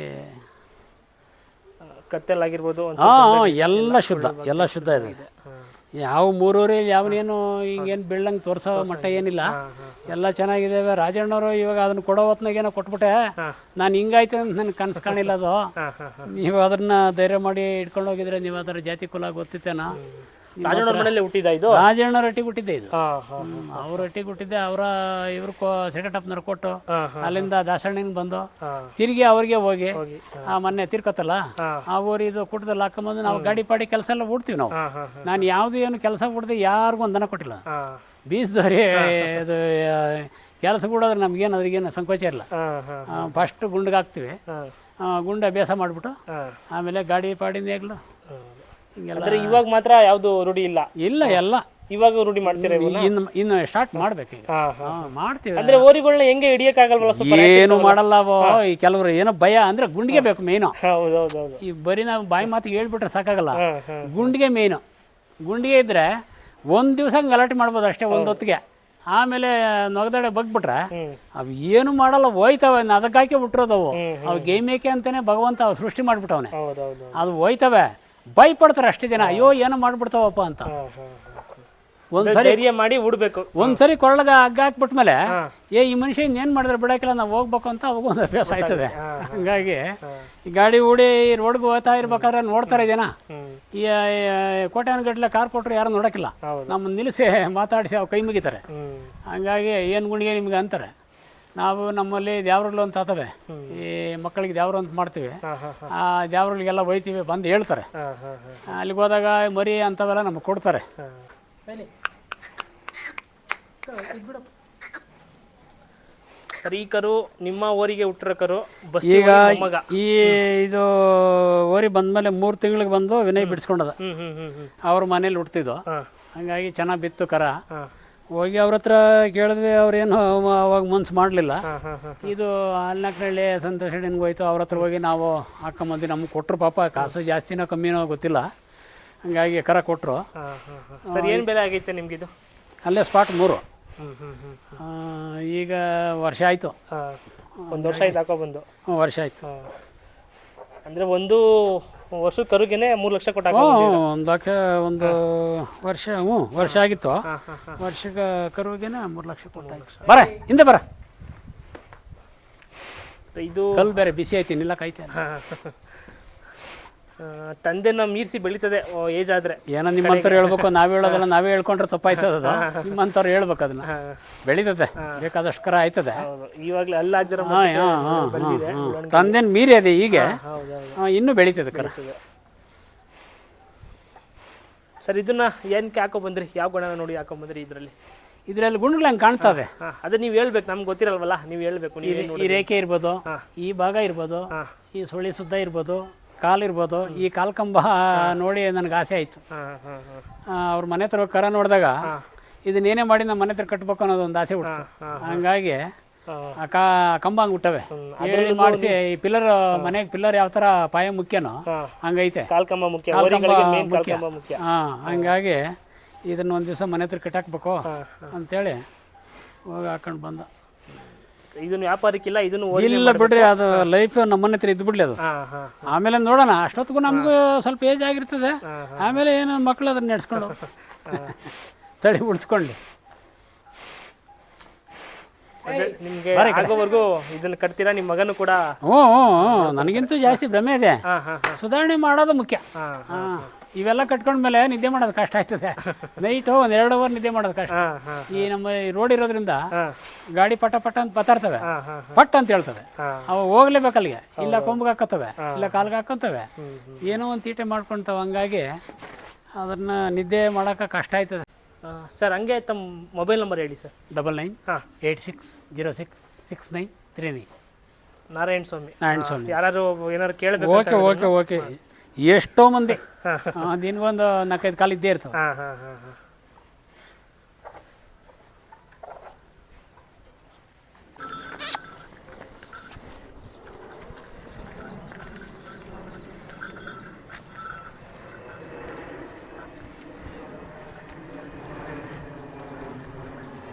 ಕತ್ತೆಲ್ಲಾಗಿರ್ಬೋದು ಹಾಂ ಎಲ್ಲ ಶುದ್ಧ ಎಲ್ಲ ಶುದ್ಧ ಇದೆ. ಯಾವ ಮೂರೂರಿ ಯಾವನೇನು ಹಿಂಗೇನು ಬೀಳಂಗೆ ತೋರಿಸೋ ಮಟ್ಟ ಏನಿಲ್ಲ. ಎಲ್ಲ ಚೆನ್ನಾಗಿದ್ದಾವೆ ರಾಜಣ್ಣವರು ಇವಾಗ ಅದನ್ನ ಕೊಡೋ ಹೊತ್ನಾಗೇನೋ ಕೊಟ್ಬಿಟ್ಟೆ. ನಾನು ಹಿಂಗಾಯ್ತು ಅಂತ ನನಗೆ ಕನಸು ಕಾಣಿಲ್ಲ ಅದು. ನೀವು ಅದನ್ನ ಧೈರ್ಯ ಮಾಡಿ ಇಟ್ಕೊಂಡು ಹೋಗಿದ್ರೆ ನೀವು ಅದರ ಜಾತಿ ಕುಲ ಗೊತ್ತಿತ್ತೇನೋ. ರಾಜಣ್ಣವ್ರ ಮನೆಯಲ್ಲಿ ಹುಟ್ಟಿದ ಇದು? ರಾಜಣ್ಣ ರೊಟ್ಟಿ ಹುಟ್ಟಿದ್ದೆ ಇದು. ಹಾ ಹಾ ಅವ್ರ ರೊಟ್ಟಿ ಹುಟ್ಟಿದ್ದೆ ಅವರ ಇವ್ರ ಸೆಟಪ್ ನರ್ಕೊಟ್ಟು ಕೊಟ್ಟು ಅಲ್ಲಿಂದ ದಾಸಣ್ಣ ಬಂದು ಹಾ. ತಿರುಗಿ ಅವ್ರಿಗೆ ಹೋಗಿ ಹೋಗಿ ಆ ಮೊನ್ನೆ ತಿರ್ಕೊತಲ್ಲ ಹಾ. ಆ ಊರು ಇದು ಕುಟ್ಟದ ಹಾಕೊಂಬಂದು ನಾವು ಗಾಡಿ ಪಾಡಿ ಕೆಲಸ ಎಲ್ಲ ಬಿಡ್ತೀವಿ ನಾವು. ಹಾ ಹಾ ಹಾ. ನಾನು ಯಾವುದು ಏನು ಕೆಲಸ ಬಿಡದೆ ಯಾರಿಗೂ ಒಂದನ ದನ ಕೊಟ್ಟಿಲ್ಲ. ಹಾ. ಬೀಸದವ್ರಿ ಇದು ಕೆಲಸ ಬಿಡೋದ್ರೆ ನಮ್ಗೇನು ಅದ್ರಿಗೇನು ಸಂಕೋಚ ಇಲ್ಲ. ಹಾ ಹಾ ಫಸ್ಟ್ ಗುಂಡಿಗೆ ಹಾಕ್ತೀವಿ ಹಾ. ಆ, ಗುಂಡ ಅಭ್ಯಾಸ ಮಾಡಿಬಿಟ್ಟು ಹಾ. ಆಮೇಲೆ ಗಾಡಿ ಪಾಡಿಂದ ಹಿಂಗೆಲ್ಲ ಅಂದ್ರೆ ಇವಾಗ ಮಾತ್ರ ಯಾವ್ದು ರೂಢಿ ಇಲ್ಲ. ಇಲ್ಲ ಎಲ್ಲ. ಇವಾಗ ರೂಢಿ ಮಾಡ್ತೀರಾ ಇವನ್ನ? ಇನ್ನು ಇನ್ನು ಸ್ಟಾರ್ಟ್ ಮಾಡ್ಬೇಕು ಈಗ. ಹಾ ಹಾ. ಹಾ, ಮಾಡ್ತೀವಿ. ಅಂದ್ರೆ ಓರಿಗಳನ್ನ ಹೆಂಗೆ ಹಿಡಿಯಕ್ಕಾಗಲ್ವಲ್ಲ ಸ್ವಲ್ಪ ಏನು ಮಾಡಲ್ಲ ಅವು ಈ ಕೆಲವರು ಏನೋ ಭಯ ಅಂದ್ರೆ ಗುಂಡಿಗೆ ಬೇಕು ಹೌದು ಈ ಬರೀ ನಾವು ಬಾಯಿ ಮಾತಿಗೆ ಹೇಳ್ಬಿಟ್ರೆ ಸಾಕಾಗಲ್ಲ. ಹಾ ಹಾ. ಗುಂಡಿಗೆ ಮೇಯ್ನು ಗುಂಡಿಗೆ ಇದ್ರೆ ಒಂದು ದಿವಸ ಗಲಾಟೆ ಮಾಡ್ಬೋದು ಅಷ್ಟೇ ಒಂದು ಹೊತ್ತಿಗೆ. ಆಮೇಲೆ ನೊಗದಡೆ ಬಗ್ಬಿಟ್ರೆ ಹ್ಮ್. ಅವು ಏನು ಮಾಡಲ್ಲ ಹೋಯ್ತವೆ. ಅದಕ್ಕೆ ಅದಕ್ಕಾಕೆ ಬಿಟ್ಟಿರೋದವು ಅವು. ಗೇಮೇಕೆ ಅಂತಾನೆ ಭಗವಂತ ಸೃಷ್ಟಿ ಮಾಡಿಬಿಟ್ಟವನೆ. ಅದು ಹೋಯ್ತವೆ. ಭಯಪಡ್ತಾರೆ ಅಷ್ಟೇ ಜನ. ಅಯ್ಯೋ ಏನು ಮಾಡ್ಬಿಡ್ತಾವಪ್ಪ ಅಂತ. ಒಂದ್ಸರಿ ಧೈರ್ಯ ಮಾಡಿ ಉಡ್ಬೇಕು. ಒಂದ್ಸರಿ ಕೊರಳಗ ಹಗ್ಗ ಹಾಕ್ಬಿಟ್ಮೇಲೆ ಏ ಈ ಮನುಷ್ಯ ಏನು ಮಾಡಿದ್ರೆ ಬಿಡಕ್ಕಿಲ್ಲ ನಾವು ಹೋಗ್ಬೇಕು ಅಂತ ಅವಾಗ ಒಂದು ಅಭ್ಯಾಸ ಆಯ್ತದೆ. ಹಂಗಾಗಿ ಈ ಗಾಡಿ ಓಡಿ ರೋಡ್ಗೆ ಹೋಗ್ತಾ ಇರ್ಬೇಕಾದ್ರೆ ನೋಡ್ತಾರೆ ಜನ. ಈ ಕೋಟ್ಯಾನಗಟ್ಲೆ ಕಾರ್ ಕೊಟ್ಟರು ಯಾರು ನೋಡೋಕ್ಕಿಲ್ಲ. ನಮ್ಮ ನಿಲ್ಲಿಸಿ ಮಾತಾಡಿಸಿ ಅವ್ರು ಕೈ ಮುಗಿತಾರೆ. ಹಂಗಾಗಿ ಏನು ಗುಣಿಗೆ ನಿಮ್ಗೆ ಅಂತಾರೆ. ನಾವು ನಮ್ಮಲ್ಲಿ ದ್ಯಾವ್ರಗಳು ಅಂತ ಅದಾವೆ ಈ ಮಕ್ಕಳಿಗೆ ದ್ಯಾವ್ರು ಅಂತ ಮಾಡ್ತೀವಿ. ಆ ದ್ಯಾವ್ರಗಳಿಗೆಲ್ಲ ಒಯ್ತೀವಿ ಬಂದು ಹೇಳ್ತಾರೆ. ಅಲ್ಲಿಗೆ ಹೋದಾಗ ಮರಿ ಅಂಥವೆಲ್ಲ ನಮಗೆ ಕೊಡ್ತಾರೆ. ಸರ್ ಈ ಕರು ನಿಮ್ಮ ಊರಿಗೆ ಹುಟ್ಟಿರೋ ಕರು ಬಸ್ ಈಗ ಮಗ ಈ ಇದು ಓರಿ ಬಂದ್ಮೇಲೆ ಮೂರು ತಿಂಗಳಿಗೆ ಬಂದು ವಿನಯ್ ಬಿಡಿಸ್ಕೊಂಡದ. ಅವ್ರ ಮನೇಲಿ ಹುಟ್ಟಿದ್ವು ಹಂಗಾಗಿ ಚೆನ್ನಾಗಿ ಬಿತ್ತು ಕರ. ಹೋಗಿ ಅವ್ರ ಹತ್ರ ಕೇಳಿದ್ವಿ ಅವ್ರೇನು ಅವಾಗ ಮನ್ಸು ಮಾಡಲಿಲ್ಲ. ಇದು ಹಾಲ್ನಾಕ್ನಳ್ಳಿ ಸಂತೋಷ್ ಅಣ್ಣನ್ಗೆ ಹೋಯ್ತು ಅವ್ರ ಹತ್ರ ಹೋಗಿ ನಾವು ಹಾಕೊಂಬಂದು ನಮ್ಗೆ ಕೊಟ್ಟರು ಪಾಪ ಕಾಸು ಜಾಸ್ತಿನೋ ಕಮ್ಮಿನೋ ಗೊತ್ತಿಲ್ಲ. ಹಂಗಾಗಿ ಕರ ಕೊಟ್ಟರು ಸರಿ ಏನು ಬೆಲೆ ಆಗೈತೆ ನಿಮ್ಗಿದು? ಅಲ್ಲೇ ಸ್ಪಾಟ್ ಮೂರು. ಈಗ ವರ್ಷ ಆಯಿತು. ಒಂದು ವರ್ಷ ಆಯ್ತು ಹಾಕೋ ಬಂದು. ವರ್ಷ ಆಯಿತು. ಅಂದ್ರೆ ಒಂದು ವರ್ಷ ಕರುಗೆನೆ ಮೂರು ಲಕ್ಷ ಕೊಟ್ಟ ಹ್ಞೂ ಒಂದು ಲಕ್ಷ ಒಂದು ವರ್ಷ ಹ್ಞೂ ವರ್ಷ ಆಗಿತ್ತು. ವರ್ಷಕ್ಕೆ ಕರುವಿಗೆನ ಮೂರು ಲಕ್ಷ ಕೊಟ್ಟಾಯ್ತು. ಬರ ಹಿಂದೆ ಬರ. ಇದು ಕಲ್ಲು ಬೇರೆ ಬಿಸಿ ಐತಿ ನಿಲ್ಲಕ್ಕೆ ಹಾ. ತಂದೆನ ಮೀರಿಸಿ ಬೆಳೀತದೆ ಏಜ್ ಆದ್ರೆ. ಏನೋ ನಿಮ್ಮಂಥವ್ರು ಹೇಳ್ಬೇಕು ನಾವೇ ಹೇಳೋದಲ್ಲ ನಾವೇ ಹೇಳ್ಕೊಂಡ್ರೆ ತಪ್ಪಾಯ್ತದ ನಿಮ್ಮಂಥವ್ರು ಹೇಳ್ಬೇಕು ಅದನ್ನ. ಬೆಳೀತದೆ ಬೇಕಾದಷ್ಟು ಕರ ಆಯ್ತದೆ. ಹೌದು. ಇವಾಗ್ಲೇ ಅಲ್ಲ ಆಗ್ದಿರೋ ಹಾಂ ಹಾಂ ಹಾಂ ಹಾಂ ಮೀರಿ ಅದೇ ಹೀಗೆ. ಹೌದು ಹೌದು. ಹಾಂ, ಇನ್ನೂ ಬೆಳೀತದೆ ಕರ. ಸರ್ ಇದನ್ನ ಏನಕ್ಕೆ ಹಾಕೋ ಬಂದ್ರಿ ಯಾವ ಗುಣನ ನೋಡಿ ಹಾಕೋ ಬಂದ್ರಿ ಇದರಲ್ಲಿ? ಇದರಲ್ಲಿ ಗುಂಡ್ಗಳು ಹಂಗೆ ಕಾಣ್ತದೆ ಹಾ ಅದೇ ನೀವು ಹೇಳ್ಬೇಕು ನಮ್ಗೆ ಗೊತ್ತಿರಲ್ವಲ್ಲ? ನೀವು ಹೇಳ್ಬೇಕು ನೀವು ಈ ರೇಖೆ ಇರ್ಬೋದು ಈ ಭಾಗ ಇರ್ಬೋದು ಈ ಸುಳಿ ಸುದ್ದ ಇರ್ಬೋದು ಕಾಲು ಇರ್ಬೋದು ಈ ಕಾಲ್ ಕಂಬ ನೋಡಿ ನನಗೆ ಆಸೆ ಆಯಿತು. ಅವ್ರ ಮನೆ ಹತ್ರ ಕರ ನೋಡಿದಾಗ ಇದನ್ನೇನೇ ಮಾಡಿ ನಮ್ಮ ಮನೆ ಹತ್ರ ಕಟ್ಬೇಕು ಅನ್ನೋದು ಒಂದು ಆಸೆ ಹುಡ್ತು ಹಂಗಾಗಿ ಕಂಬ ಹಂಗೆ ಹುಟ್ಟವೆ. ಹೇಳಿ ಮಾಡಿಸಿ ಈ ಪಿಲ್ಲರ್ ಮನೆಗೆ ಪಿಲ್ಲರ್ ಯಾವ ಥರ ಪಾಯ ಮುಖ್ಯನೋ. ಹಂಗೈತೆ. ಮುಖ್ಯ. ಹಾಂ ಹಂಗಾಗಿ ಇದನ್ನ ಒಂದು ದಿವಸ ಮನೆ ಹತ್ರ ಕಟ್ಟಾಕ್ಬೇಕು ಅಂತೇಳಿ ಹೋಗಿ ಹಾಕೊಂಡು ಬಂದ. ಇದನ್ನು ವ್ಯಾಪಾರಕ್ಕಿಲ್ಲ ಇದನ್ನು ಇಲ್ಲ ಬಿಡ್ರಿ ಅದು ಲೈಫ್ ನಮ್ಮ ಮನೆ ಹತ್ರ ಇದ್ದು ಬಿಡ್ಲಿ ಅದು. ಹಾ ಹಾ ಆಮೇಲೆ ನೋಡೋಣ ಅಷ್ಟೊತ್ತಿಗೂ ನಮಗೂ ಸ್ವಲ್ಪ ಏಜ್ ಆಗಿರ್ತದೆ. ಆಮೇಲೆ ಏನು ಮಕ್ಕಳು ಅದನ್ನ ನಡೆಸ್ಕೊಂಡು [LAUGHS] ತಡಿ ಉಳಿಸ್ಕೊಂಡು ಅದೇ ನಿಮ್ಗೆ ಆಗೋವರೆಗೂ ಇದನ್ನ ಕಟ್ತೀರಾ ನಿಮ್ಮ ಮಗನು ಕೂಡ? ಹ್ಞೂ ಹ್ಞೂ ಹ್ಞೂ ನನಗಿಂತೂ ಜಾಸ್ತಿ ಭ್ರಮೆ ಇದೆ. ಹಾ ಹಾ ಹಾ. ಸುಧಾರಣೆ ಮಾಡೋದು ಮುಖ್ಯ. ಹಾ. ಹಾಂ. ಇವೆಲ್ಲ ಕಟ್ಕೊಂಡ್ಮೇಲೆ ನಿದ್ದೆ ಮಾಡೋದು ಕಷ್ಟ ಆಯ್ತದೆ ನೈಟು ಒಂದು ಎರಡು ಅವರ್ ನಿದ್ದೆ ಮಾಡೋದು ಕಷ್ಟ. ಈ ನಮ್ಮ ಈ ರೋಡ್ ಇರೋದ್ರಿಂದ ಗಾಡಿ ಪಟ ಪಟ ಅಂತ ಬತ್ತಾರ್ತವೆ ಹಾ ಪಟ್ ಅಂತ ಹೇಳ್ತವೆ. ಅವ ಹೋಗ್ಲೇಬೇಕು ಅಲ್ಲಿಗೆ ಇಲ್ಲ ಕೊಂಬ್ಗೆ ಹಾಕತ್ತವೆ. ಇಲ್ಲ ಕಾಲ್ಗೆ ಹಾಕೋತವೆ. ಏನೋ ಒಂದು ತೀಟೆ ಮಾಡ್ಕೊಳ್ತಾವೆ ಹಂಗಾಗಿ ಅದನ್ನ ನಿದ್ದೆ ಮಾಡೋಕೆ ಕಷ್ಟ ಆಯ್ತದೆ. ಸರ್ ಹಂಗೆ ತಮ್ಮ ಮೊಬೈಲ್ ನಂಬರ್ ಹೇಳಿ sir. Double nine eight eight six zero six six nine three nine. Narayana Swamy. Narayana Swamy. ಯಾರು ಏನಾರು ಕೇಳಬೇಕು ಓಕೆ ಓಕೆ ಓಕೆ. ಎಷ್ಟೋ ಮಂದಿ. ದಿನಗೊಂದು ನಾಲ್ಕೈದು ಕಾಲು ಇದ್ದೇ ಇರ್ತವೆ. ಹಾಂ ಹಾಂ ಹಾಂ ಹಾಂ.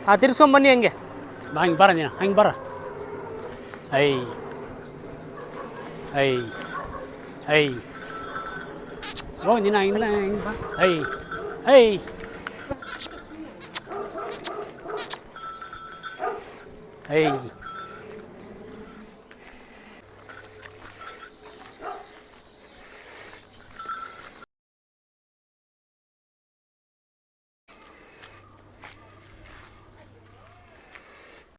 ಹಾಂ ತಿರ್ಸ್ಕೊಂಬನ್ನಿ ಹಂಗೆ. ಹಂಗೆ ಬರ ನೀನು ಹಂಗೆ ಬರ. ಐ ಐ ಐ. ಓ ನೀನು ಹಂಗಿಲ್ಲ ಹಿಂಗೆ ಬಾ ಐ ಐ ಐ